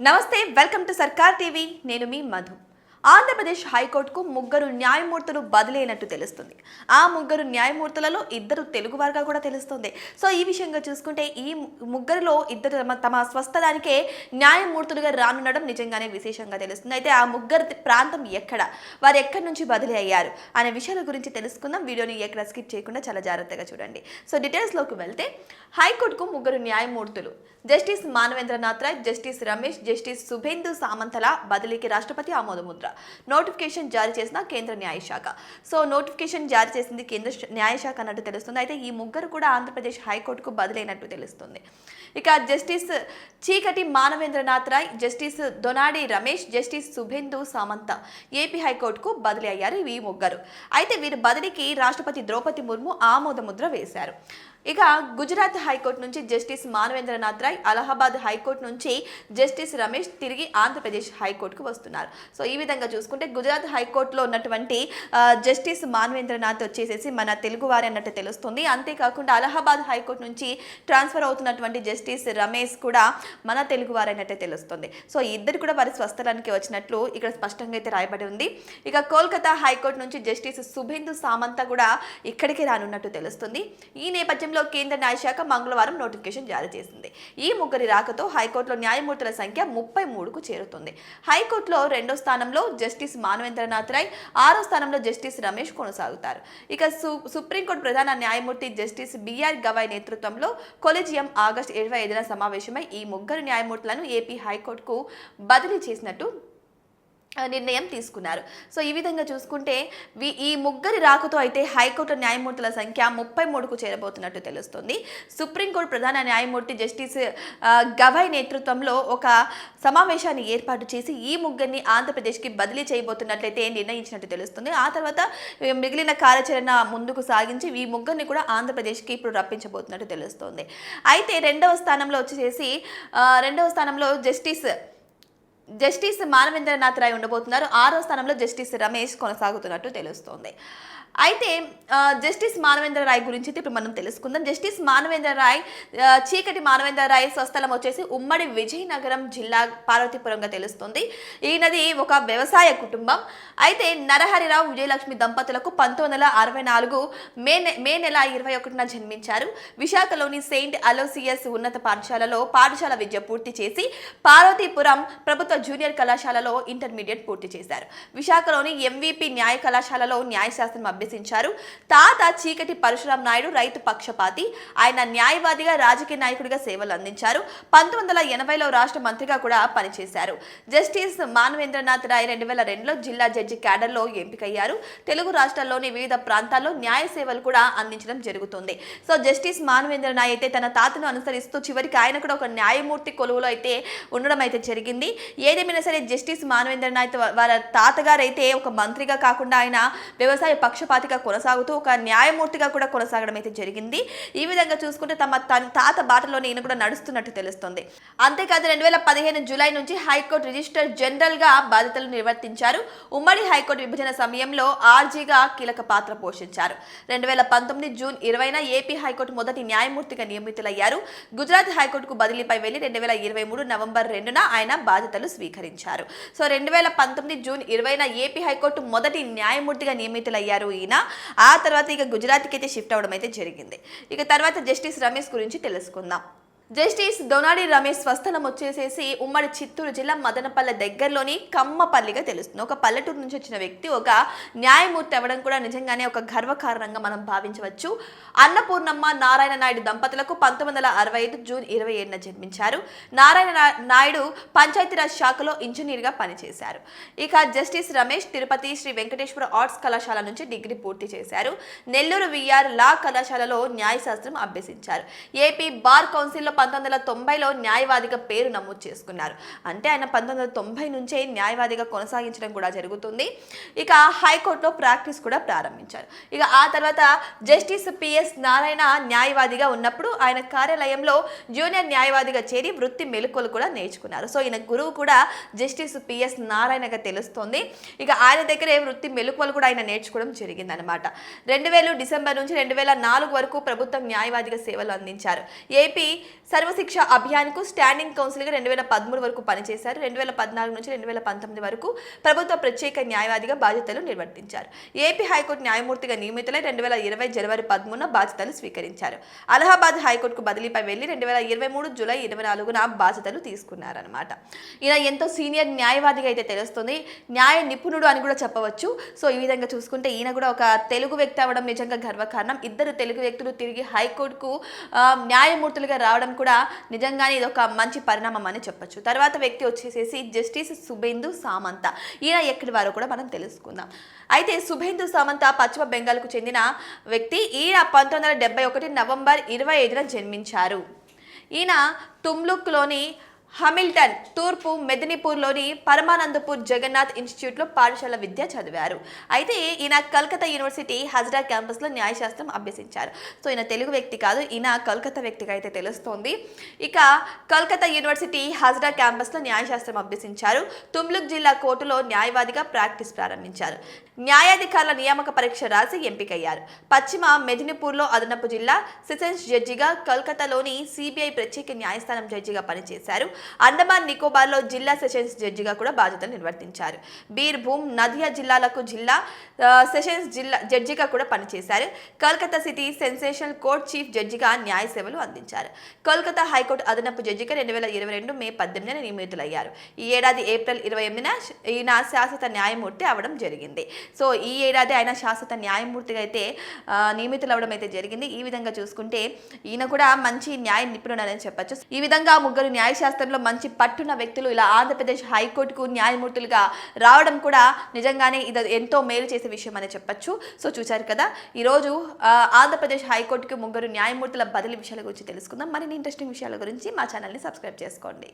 నమస్తే welcome to సర్కార్ TV. నేను మీ మధు. ఆంధ్రప్రదేశ్ హైకోర్టుకు ముగ్గురు న్యాయమూర్తులు బదిలీ అయినట్టు తెలుస్తుంది. ఆ ముగ్గురు న్యాయమూర్తులలో ఇద్దరు తెలుగు వారుగా కూడా తెలుస్తుంది. సో ఈ విషయంగా చూసుకుంటే ఈ ముగ్గురులో ఇద్దరు తమ తమ స్వస్థలానికే న్యాయమూర్తులుగా రానుండడం నిజంగానే విశేషంగా తెలుస్తుంది. అయితే ఆ ముగ్గురు ప్రాంతం ఎక్కడ? వారు ఎక్కడి నుంచి బదిలీ అయ్యారు? అనే విషయాల గురించి తెలుసుకుందాం. వీడియోని ఎక్కడ స్కిప్ చేయకుండా చాలా జాగ్రత్తగా చూడండి. సో డీటెయిల్స్లోకి వెళ్తే హైకోర్టుకు ముగ్గురు న్యాయమూర్తులు justice Manavendranath Roy justice Ramesh justice Subhendu సామంతల బదిలీకి రాష్ట్రపతి ఆమోదముద్ర. నోటిఫికేషన్ జారీ చేసిన కేంద్ర న్యాయశాఖ. సో నోటిఫికేషన్ జారీ చేసింది కేంద్ర న్యాయశాఖ అన్నట్టు తెలుస్తుంది. అయితే ఈ ముగ్గురు కూడా ఆంధ్రప్రదేశ్ హైకోర్టుకు బదిలైనట్టు తెలుస్తుంది. ఇక జస్టిస్ చీకటి Manavendranath Roy justice Donadi Ramesh justice Subhendu Samanta AP హైకోర్టుకు బదిలీ అయ్యారు ఈ ముగ్గురు. అయితే వీరి బదిలీకి రాష్ట్రపతి ద్రౌపది ముర్ము ఆమోదముద్ర వేశారు. ఇక గుజరాత్ హైకోర్టు నుంచి justice Manavendranath Roy Allahabad high court నుంచి జస్టిస్ రమేష్ తిరిగి ఆంధ్రప్రదేశ్ హైకోర్టుకు వస్తున్నారు. సో ఈ విధంగా చూసుకుంటే గుజరాత్ హైకోర్టులో ఉన్నటువంటి జస్టిస్ మానవేంద్రనాథ్ వచ్చేసేసి మన తెలుగు వారి అన్నట్టు తెలుస్తుంది. అంతేకాకుండా అలహాబాద్ హైకోర్టు నుంచి ట్రాన్స్ఫర్ అవుతున్నటువంటి జస్టిస్ రమేష్ కూడా మన తెలుగు వారైనట్టే తెలుస్తుంది. సో ఇద్దరు కూడా వారి స్వస్థలానికి వచ్చినట్లు ఇక్కడ స్పష్టంగా అయితే రాయబడి ఉంది. ఇక కోల్కతా హైకోర్టు నుంచి జస్టిస్ శుభేందు సామంత కూడా ఇక్కడికి రానున్నట్టు తెలుస్తుంది. ఈ నేపథ్యంలో కేంద్ర న్యాయశాఖ మంగళవారం నోటిఫికేషన్ జారీ చేసింది. ఈ ఈ ముగ్గురి రాకతో హైకోర్టులో న్యాయమూర్తుల సంఖ్య ముప్పై మూడుకు చేరుతుంది. హైకోర్టులో రెండో స్థానంలో జస్టిస్ మానవేంద్రనాథ్ రాయ్ ఆరో స్థానంలో జస్టిస్ రమేష్ కొనసాగుతారు. ఇక సు సుప్రీంకోర్టు ప్రధాన న్యాయమూర్తి జస్టిస్ బిఆర్ గవాయ్ నేతృత్వంలో కొలిజియం ఆగస్టు ఇరవై ఐదున సమావేశమై ఈ ముగ్గురు న్యాయమూర్తులను ఏపీ హైకోర్టుకు బదిలీ చేసినట్టు నిర్ణయం తీసుకున్నారు. సో ఈ విధంగా చూసుకుంటే వి- ఈ ముగ్గురి రాకతో అయితే హైకోర్టు న్యాయమూర్తుల సంఖ్య ముప్పై మూడుకు చేరబోతున్నట్టు తెలుస్తుంది. సుప్రీంకోర్టు ప్రధాన న్యాయమూర్తి జస్టిస్ గవాయ్ నేతృత్వంలో ఒక సమావేశాన్ని ఏర్పాటు చేసి ఈ ముగ్గురిని ఆంధ్రప్రదేశ్కి బదిలీ చేయబోతున్నట్లయితే నిర్ణయించినట్టు తెలుస్తుంది. ఆ తర్వాత మిగిలిన కార్యాచరణ ముందుకు సాగించి ఈ ముగ్గురిని కూడా ఆంధ్రప్రదేశ్కి ఇప్పుడు రప్పించబోతున్నట్టు తెలుస్తుంది. అయితే రెండవ స్థానంలో వచ్చేసి రెండవ స్థానంలో జస్టిస్ జస్టిస్ మానవేంద్రనాథ్ రాయ్ ఉండబోతున్నారు. ఆరో స్థానంలో జస్టిస్ రమేష్ కొనసాగుతున్నట్టు తెలుస్తోంది. అయితే జస్టిస్ మానవేంద్ర రాయ్ గురించి అయితే ఇప్పుడు మనం తెలుసుకుందాం. జస్టిస్ మానవేంద్ర రాయ్ చీకటి మానవేంద్ర రాయ్ స్వస్థలం వచ్చేసి ఉమ్మడి విజయనగరం జిల్లా పార్వతీపురంగా తెలుస్తుంది. ఈయనది ఒక వ్యవసాయ కుటుంబం. అయితే నరహరిరావు విజయలక్ష్మి దంపతులకు పంతొమ్మిది వందల అరవై నాలుగు మే నె- మే నెల ఇరవై ఒకటిన జన్మించారు. విశాఖలోని సెయింట్ అలోసియస్ ఉన్నత పాఠశాలలో పాఠశాల విద్య పూర్తి చేసి పార్వతీపురం ప్రభుత్వ జూనియర్ కళాశాలలో ఇంటర్మీడియట్ పూర్తి చేశారు. విశాఖలోని ఎంవిపి న్యాయ కళాశాలలో న్యాయశాస్త్రం అభ్యసించారు తాత చీకటి పరశురాం నాయుడు రైతు పక్షపాతి. ఆయన న్యాయవాదిగా రాజకీయ నాయకుడిగా సేవలు అందించారు. పంతొమ్మిది వందల ఎనభైలో రాష్ట్ర మంత్రిగా కూడా పనిచేశారు. జస్టిస్ మానవేంద్రనాథ్ రాయ్ రెండు వేల రెండులో జిల్లా జడ్జి క్యాడర్లో ఎంపికయ్యారు. తెలుగు రాష్ట్రాల్లోని వివిధ ప్రాంతాల్లో న్యాయ సేవలు కూడా అందించడం జరుగుతుంది. సో జస్టిస్ మానవేంద్ర నాయ్ అయితే తన తాతను అనుసరిస్తూ చివరికి ఆయన కూడా ఒక న్యాయమూర్తి కొలువులో అయితే ఉండడం అయితే జరిగింది. ఏదేమైనా సరే జస్టిస్ మానవేంద్ర నాయ్ వారి తాతగారు అయితే ఒక మంత్రిగా కాకుండా ఆయన వ్యవసాయ పక్షపాతిగా కొనసాగుతూ ఒక న్యాయమూర్తిగా కూడా కొనసాగడం అయితే జరిగింది. ఈ విధంగా చూసుకుంటే తమ తన తాత బాటలోనే ఈయన కూడా నడుస్తున్నట్టు తెలుస్తుంది. అంతేకాదు రెండు వేల పదిహేను జూలై నుంచి హైకోర్టు రిజిస్టర్ జనరల్గా బాధ్యతలు నిర్వర్తించారు. ఉమ్మడి హైకోర్టు విభజన సమయంలో ఆర్జీగా కీలక పాత్ర పోషించారు. రెండు వేల పంతొమ్మిది జూన్ ఇరవైన ఏపీ హైకోర్టు మొదటి న్యాయమూర్తిగా నియమితులయ్యారు. గుజరాత్ హైకోర్టుకు బదిలీపై వెళ్ళి రెండు వేల ఇరవై మూడు నవంబర్ రెండున ఆయన బాధ్యతలు స్వీకరించారు. సో రెండు వేల పంతొమ్మిది జూన్ ఇరవైన ఏపీ హైకోర్టు మొదటి న్యాయమూర్తిగా నియమితులయ్యారు ఈయన. ఆ తర్వాత ఇక గుజరాత్కి అయితే షిఫ్ట్ అవడం అయితే జరిగింది. ఇక తర్వాత జస్టిస్ రమేష్ గురించి తెలుసుకుందాం. జస్టిస్ దొనాడి రమేష్ స్వస్థలం వచ్చేసేసి ఉమ్మడి చిత్తూరు జిల్లా మదనపల్లె దగ్గరలోని కమ్మపల్లిగా తెలుస్తుంది. ఒక పల్లెటూరు నుంచి వచ్చిన వ్యక్తి ఒక న్యాయమూర్తి అవ్వడం కూడా నిజంగానే ఒక గర్వకారణంగా మనం భావించవచ్చు. అన్నపూర్ణమ్మ నారాయణ నాయుడు దంపతులకు పంతొమ్మిది వందల అరవై ఐదు జూన్ ఇరవై ఏడున జన్మించారు. నారాయణ నాయుడు పంచాయతీరాజ్ శాఖలో ఇంజనీర్గా పనిచేశారు. ఇక జస్టిస్ రమేష్ తిరుపతి శ్రీ వెంకటేశ్వర ఆర్ట్స్ కళాశాల నుంచి డిగ్రీ పూర్తి చేశారు. నెల్లూరు విఆర్ లా కళాశాలలో న్యాయశాస్త్రం అభ్యసించారు. ఏపీ బార్ కౌన్సిల్లో పంతొమ్మిది వందల తొంభైలో న్యాయవాదిగా పేరు నమోదు చేసుకున్నారు. అంటే ఆయన పంతొమ్మిది వందల తొంభై నుంచే న్యాయవాదిగా కొనసాగించడం కూడా జరుగుతుంది. ఇక హైకోర్టులో ప్రాక్టీస్ కూడా ప్రారంభించారు. ఇక ఆ తర్వాత జస్టిస్ పిఎస్ నారాయణ న్యాయవాదిగా ఉన్నప్పుడు ఆయన కార్యాలయంలో జూనియర్ న్యాయవాదిగా చేరి వృత్తి మెలకువలు కూడా నేర్చుకున్నారు. సో ఈయన గురువు కూడా జస్టిస్ పిఎస్ నారాయణగా తెలుస్తోంది. ఇక ఆయన దగ్గరే వృత్తి మెలకువలు కూడా ఆయన నేర్చుకోవడం జరిగిందనమాట రెండు వేలు డిసెంబర్ నుంచి రెండు వేల నాలుగు వరకు ప్రభుత్వం న్యాయవాదిగా సేవలు అందించారు. ఏపీ సర్వశిక్ష అభియాన్కు స్టాండింగ్ కౌన్సిల్గా రెండు వేల పదమూడు వరకు పనిచేశారు. రెండు వేల పద్నాలుగు నుంచి రెండు వేల పంతొమ్మిది వరకు ప్రభుత్వ ప్రత్యేక న్యాయవాదిగా బాధ్యతలు నిర్వర్తించారు. ఏపీ హైకోర్టు న్యాయమూర్తిగా నియమితులై రెండు వేల ఇరవై జనవరి పదమూడున బాధ్యతలు స్వీకరించారు. అలహాబాద్ హైకోర్టుకు బదిలీపై వెళ్ళి రెండు వేల ఇరవై మూడు జూలై ఇరవై నాలుగున బాధ్యతలు తీసుకున్నారనమాట ఈయన ఎంతో సీనియర్ న్యాయవాదిగా అయితే తెలుస్తుంది. న్యాయ నిపుణుడు అని కూడా చెప్పవచ్చు. సో ఈ విధంగా చూసుకుంటే ఈయన కూడా ఒక తెలుగు వ్యక్తి అవ్వడం నిజంగా గర్వకారణం. ఇద్దరు తెలుగు వ్యక్తులు తిరిగి హైకోర్టుకు న్యాయమూర్తులుగా రావడం కూడా నిజంగానే ఇది ఒక మంచి పరిణామం అని చెప్పొచ్చు. తర్వాత వ్యక్తి వచ్చేసేసి జస్టిస్ సుబేందు సామంత. ఈయన ఎక్కడి వారో కూడా మనం తెలుసుకుందాం. అయితే సుబేందు సామంత పశ్చిమ బెంగాల్కు చెందిన వ్యక్తి ఈయన పంతొమ్మిది వందల ఒకటి నవంబర్ ఇరవై ఐదున జన్మించారు. ఈయన తుమ్లుక్లోని హమిల్టన్ తూర్పు మెదినీపూర్లోని పరమానందపూర్ జగన్నాథ్ ఇన్స్టిట్యూట్లో పాఠశాల విద్య చదివారు. అయితే ఈయన కలకత్తా యూనివర్సిటీ హజ్రా క్యాంపస్లో న్యాయశాస్త్రం అభ్యసించారు. సో ఈయన తెలుగు వ్యక్తి కాదు ఈయన కలకత్తా వ్యక్తిగా అయితే తెలుస్తోంది. ఇక కలకత్తా యూనివర్సిటీ హజ్రా క్యాంపస్లో న్యాయశాస్త్రం అభ్యసించారు. తుమ్లుక్ జిల్లా కోర్టులో న్యాయవాదిగా ప్రాక్టీస్ ప్రారంభించారు. న్యాయాధికారుల నియామక పరీక్ష రాసి ఎంపికయ్యారు. పశ్చిమ మెదినీపూర్లో అదనపు జిల్లా సెషన్స్ జడ్జిగా కలకత్తాలోని సిబిఐ ప్రత్యేక న్యాయస్థానం జడ్జిగా పనిచేశారు. అండమాన్ నికోబార్లో జిల్లా సెషన్స్ జడ్జిగా కూడా బాధ్యతలు నిర్వర్తించారు. బీర్భూమ్ నదియా జిల్లాలకు జిల్లా సెషన్స్ జిల్లా జడ్జిగా కూడా పనిచేశారు. Calcutta city sensational court chief జడ్జిగా న్యాయ సేవలు అందించారు. కోల్కతా హైకోర్టు అదనపు జడ్జిగా రెండు వేల ఇరవై రెండు మే పద్దెనిమిదిన నియమితులయ్యారు. ఈ ఏడాది ఏప్రిల్ ఇరవై ఎనిమిదిన ఈయన శాశ్వత న్యాయమూర్తి అవడం జరిగింది. సో ఈ ఏడాది ఆయన శాశ్వత న్యాయమూర్తిగా అయితే నియమితులు అవడం అయితే జరిగింది. ఈ విధంగా చూసుకుంటే ఈయన కూడా మంచి న్యాయ నిపుణుడు అని చెప్పొచ్చు. ఈ విధంగా ముగ్గురు న్యాయశాస్త్ర గతంలో మంచి పట్టున్న వ్యక్తులు ఇలా ఆంధ్రప్రదేశ్ హైకోర్టుకు న్యాయమూర్తులుగా రావడం కూడా నిజంగానే ఇది ఎంతో మేలు చేసే విషయం అని చెప్పచ్చు. సో చూశారు కదా ఈరోజు ఆంధ్రప్రదేశ్ హైకోర్టుకు ముగ్గురు న్యాయమూర్తుల బదిలీ విషయాల గురించి తెలుసుకుందాం. మరిన్ని ఇంట్రెస్టింగ్ విషయాల గురించి మా ఛానల్ని సబ్స్క్రైబ్ చేసుకోండి.